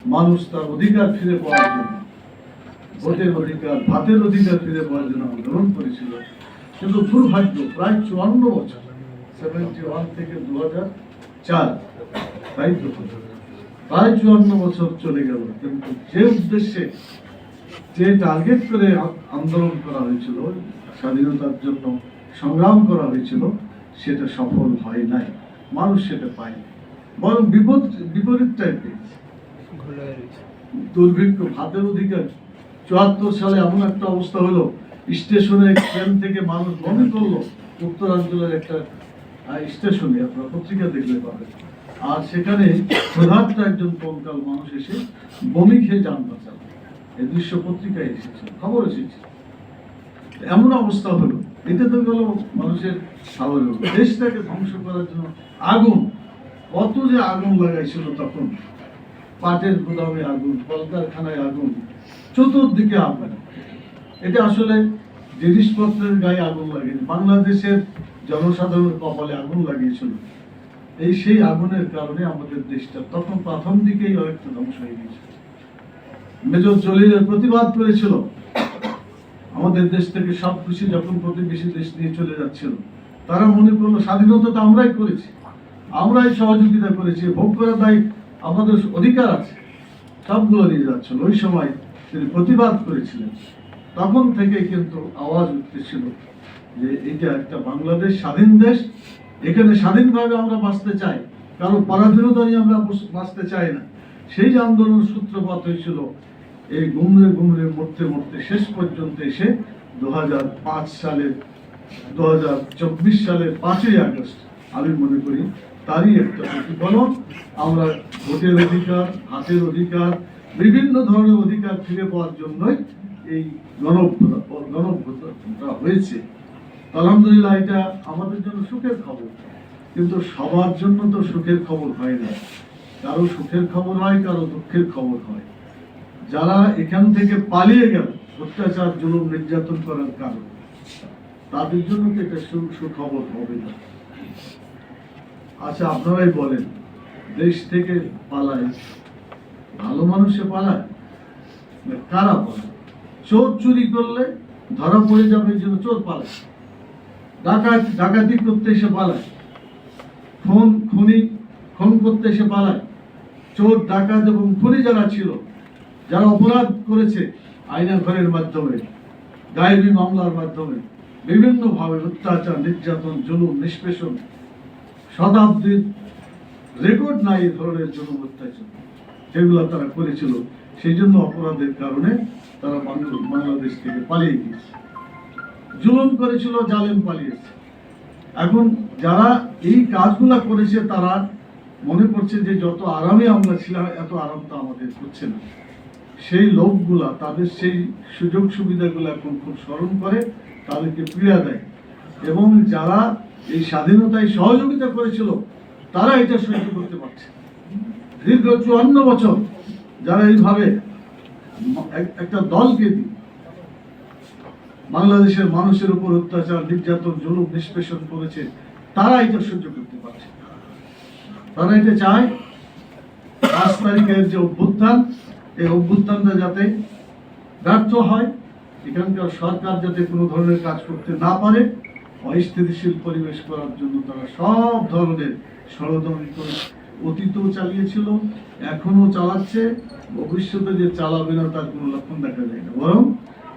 মানুষ তার অধিকার ফিরে পাওয়ার জন্য, ভোটের অধিকার, ভাতের অধিকার ফিরে পাওয়ার জন্য আন্দোলন করেছিল। কিন্তু দুর্ভাগ্য, প্রায় চুয়ান্ন বছর সেভেন্টি ওয়ান থেকে দু হাজার চার, তাই তো? প্রায় চুয়ান্ন বছর চলে গেল, কিন্তু যে উদ্দেশ্যে, যে টার্গেট করে আন্দোলন করা হয়েছিল, স্বাধীনতার জন্য সংগ্রাম করা হয়েছিল, সেটা সফল হয় নাই। মানুষ সেটা পায়নি। বরং বিপদ বিপরীতটাই পেয়েছে দুর্ভিক্ষ, ভাতের অধিকার। চুয়াত্তর সালে এমন একটা অবস্থা হলো, স্টেশনে ট্রেন থেকে মানুষ বমি করল। উত্তরাঞ্চলের একটা স্টেশনে, আপনারা পত্রিকা দেখলে পাবেন। আর সেখানে একজন কঙ্কাল মানুষ এসে বমি খেয়ে যান বাঁচাল। দৃশ্য পত্রিকায় এসেছে, খবর এসেছে। এমন অবস্থা হলো এটা তো গেল মানুষের স্বাভাবিক। দেশটাকে ধ্বংস করার জন্য আগুন, কত যে আগুন লাগাইছিল তখন। পাটের গুদামে আগুন, কলকারখানায় আগুন, চতুর্দিকে আগুন। এটা আসলে জিনিসপত্রের গায়ে আগুন লাগেনি। বাংলাদেশের জনসাধারণের কপালে আগুন লাগিয়েছিল। এই সেই আগুনের কারণে আমাদের দেশটা তখন প্রথম দিকেই অনেকটা ধ্বংস হয়ে গিয়েছিল। মেজর জলিলের প্রতিবাদ করেছিল। আমাদের দেশ থেকে সব কিছু যখন প্রতিবেশী দেশ নিয়ে চলে যাচ্ছিল, তারা মনে করল, স্বাধীনতা তো আমরাই করেছি। আমরাই সহযোগিতা করেছি। ভোগ করার দায় আমাদের অধিকার আছে। সবগুলো নিয়ে যাচ্ছিল। ওই সময় তিনি প্রতিবাদ করেছিলেন। তখন থেকে কিন্তু আওয়াজ উঠতেছিল যে এটা একটা বাংলাদেশ স্বাধীন দেশ। এখানে স্বাধীনভাবে আমরা বাঁচতে চাই। কারও পরাধীনতা নিয়ে আমরা বাঁচতে চাই না। সেই আন্দোলন সূত্রপাত হয়েছিল, এই গুমরে গুমরে, মরতে মরতে শেষ পর্যন্ত এসে দু সালের দু সালের পাঁচই আগস্ট আমি মনে করি তারই একটা প্রতিফলন। আমরা ভোটের অধিকার, হাতের অধিকার, বিভিন্ন ধরনের অধিকার ফিরে পাওয়ার জন্যই এই গণভ্যুত্থানটা হয়েছে। আলহামদুলিল্লাহ, এটা আমাদের জন্য সুখের খবর। কিন্তু সবার জন্য তো সুখের খবর হয় না। কারও সুখের খবর হয়, কারও দুঃখের খবর হয়। যারা এখান থেকে পালিয়ে গেল অত্যাচার, জুলুম, নির্যাতন করার কারণ, তাদের জন্য তো এটা সুখবর হবে না। আচ্ছা আপনারাই বলেন, দেশ থেকে পালায়, ভালো মানুষে পালায়? কারা পালায়? চোর চুরি করলে ধরা পড়ে যাবে জন্য চোর পালায়। ডাকাত, ডাকাতি করতে এসে পালায়। খুন, খুনি, খুন করতে এসে পালায়। চোর, ডাকাত এবং খুনি যারা ছিল, যারা অপরাধ করেছে আইনা ঘরের মাধ্যমে, গায়েবী মামলার মাধ্যমে, বিভিন্নভাবে অত্যাচার, নির্যাতন, জুলুম, নিষ্পেষণ শতাব্দীর রেকর্ড নাই এই ধরনের জুলুম অত্যাচার যেগুলো তারা করেছিল। সেই জন্য অপরাধের কারণে তারা বাংলাদেশ থেকে পালিয়ে গিয়েছে। জুলুম করেছিল, জালেম পালিয়েছে। এখন যারা এই কাজগুলা করেছে, তারা মনে করছে যে যত আরামে আমরা ছিলাম, এত আরাম তো আমাদের হচ্ছে না। সেই লোকগুলা, তাদের সেই সুযোগ সুবিধাগুলো এখন খুব স্মরণ করে, তাদেরকে পীড়া দেয়। এবং যারা এই স্বাধীনতায় সহযোগিতা করেছিল, তারা এটা সহ্য করতে পারছে দীর্ঘ চুয়ান্ন বছর যারা এইভাবে এক- একটা দলকে দিয়ে বাংলাদেশের মানুষের উপর অত্যাচার, নির্যাতন, জুলুম, নিষ্পেষণ করেছে, তারা এটা সহ্য করতে পারছে তারা এটা চায় পাঁচ তারিখের যে অভ্যুত্থান, এই অভ্যুত্থানটা যাতে ব্যর্থ হয়, এখানকার সরকার যাতে কোনো ধরনের কাজ করতে না পারে অস্থিতিশীল পরিবেশ করার জন্য তারা সব ধরনের ষড়যন্ত্র অতীতেও চালিয়েছিল এখনও চালাচ্ছে। ভবিষ্যতে যে চালাবে না, তার কোনো লক্ষণ দেখা যায় না। বরং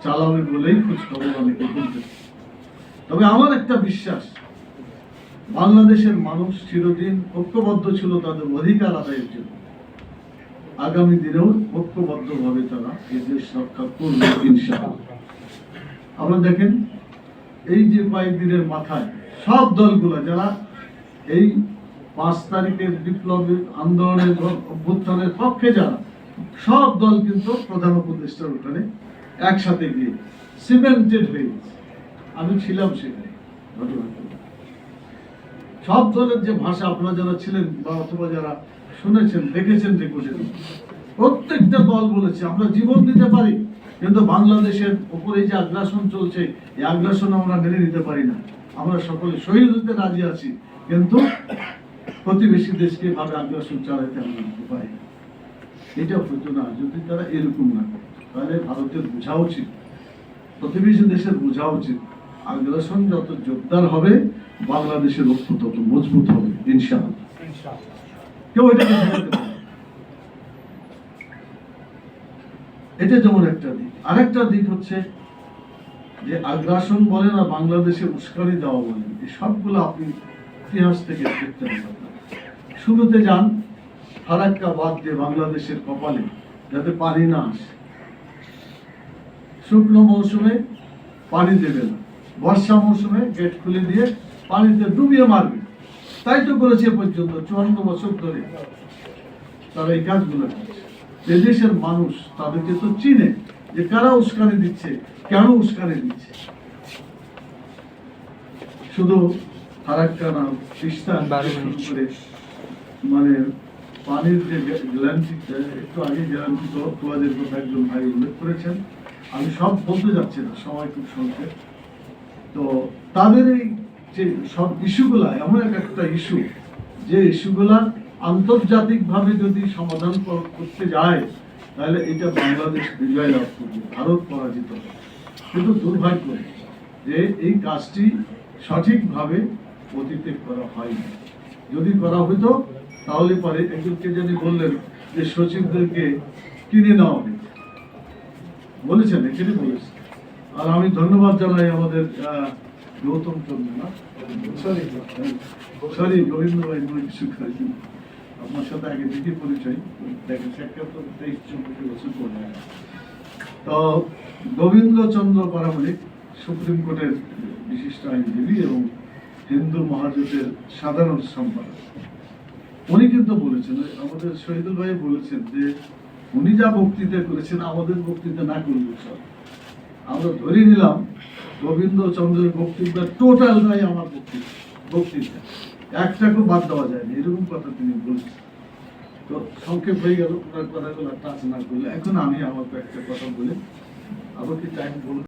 চালাবে বলেই খোঁজ খবর অনেকে বলতে তবে আমার একটা বিশ্বাস, বাংলাদেশের মানুষ চিরদিন ঐক্যবদ্ধ ছিল তাদের অধিকার আদায়ের জন্য। আগামী দিনেও ঐক্যবদ্ধভাবে তারা দেশ রক্ষা করবে, ইনশাআল্লাহ। আমরা দেখেন এই যে কয়েকদিনের মাথায় সব দলগুলো, যারা এই পাঁচ তারিখের বিপ্লবী আন্দোলনের অভ্যুত্থানের পক্ষে যারা, সব দল কিন্তু প্রধান উপদেষ্টার ওখানে একসাথে গিয়ে সিমেন্টেড হয়ে গেছে। আমি ছিলাম সেখানে সব দলের যে ভাষা, আপনারা যারা ছিলেন বা অথবা যারা শুনেছেন, দেখেছেন রেকর্ডে প্রত্যেকটা দল বলেছে, আমরা জীবন দিতে পারি। কিন্তু বাংলাদেশের উপরে যে আগ্রাসন চলছে এই আগ্রাসন আমরা মেনে নিতে পারি না। আমরা সকলে শহীদ হতে রাজি আছি কিন্তু প্রতিবেশী দেশকে ভাবে আগ্রাসন চালাতে আমরা দিতে পারি না। এটা হতো না যদি তারা এরকম না করতো তাহলে ভারতের বোঝা উচিত প্রতিবেশী দেশের বোঝা উচিত। আগ্রাসন যত জোরদার হবে বাংলাদেশের ঐক্য তত মজবুত হবে ইনশাআল্লাহ। কেউ এটাকে এটা যেমন একটা দিক। আরেকটা দিক হচ্ছে যে আগ্রাসন বলেন আর বাংলাদেশে উস্কানি দেওয়া বলেন এই সবগুলো আপনি ইতিহাস থেকে দেখতে পাবেন শুরুতে যান, ফারাক্কা বাদ দিয়ে বাংলাদেশের কপালে, যাতে পানি না আসে। শুকনো মৌসুমে পানি দেবে না। বর্ষা মৌসুমে গেট খুলে দিয়ে পানিতে ডুবিয়ে মারবে। তাই তো করেছে পর্যন্ত। চুয়ান্ন বছর ধরে তারা এই কাজগুলো করছে। দেশের মানুষ তাদেরকে তো চিনে যে কারা উস্কানি দিচ্ছে কেন উস্কানি দিচ্ছে। শুধু ফারাক্কা না তিস্তা। করে মানে পানির যে গ্যারান্টি একটু আগে গ্যারান্টি তোয়াদের কথা একজন ভাই উল্লেখ করেছেন। আমি সব বলতে যাচ্ছি না সময় খুব সংক্ষেপ তো তাদের এই যে সব ইস্যুগুলা এমন এক একটা ইস্যু যে ইস্যুগুলা আন্তর্জাতিকভাবে যদি সমাধান করতে যায় তাহলে এটা বাংলাদেশ বিজয় লাভ করবে ভারত পরাজিত হবে। কিন্তু দুর্ভাগ্য যে এই কাজটি সঠিকভাবে অতীতে করা হয়নি। যদি করা হতো তাহলে পরে একজনকে যিনি বললেন যে সচিবদেরকে কিনে নেওয়া হবে বলেছেন এখানে বলেছেন। আর আমি ধন্যবাদ জানাই আমাদের গৌতম চন্দ্র না? সরি। সরি গোবিন্দ ভাই কিছু আপনার সাথে আগে দিকে পরিচয়। দেখেন সাক্ষাৎ তেইশ চব্বিশ বছর পরে তো গোবিন্দ চন্দ্র পারামানিক সুপ্রিম কোর্টের বিশিষ্ট আইনজীবী এবং হিন্দু মহাজোটের সাধারণ সম্পাদক। উনি কিন্তু বলেছেন, আমাদের শহীদুল ভাই বলেছেন যে, উনি যা বক্তৃতা করেছেন, আমাদের বক্তৃতা না করলে সব আমরা ধরে নিলাম গোবিন্দ চন্দ্রের বক্তৃতা টোটালটাই আমার বক্তৃতা বক্তৃতা। একটাকে বাদ দেওয়া যায় না, এরকম কথা তিনি বলছেন। তো সংক্ষেপ হয়ে গেল, ওনার কথাগুলো টাচ না করলে। এখন আমি আমাকে একটা কথা বলি, আমাকে টাইম বলব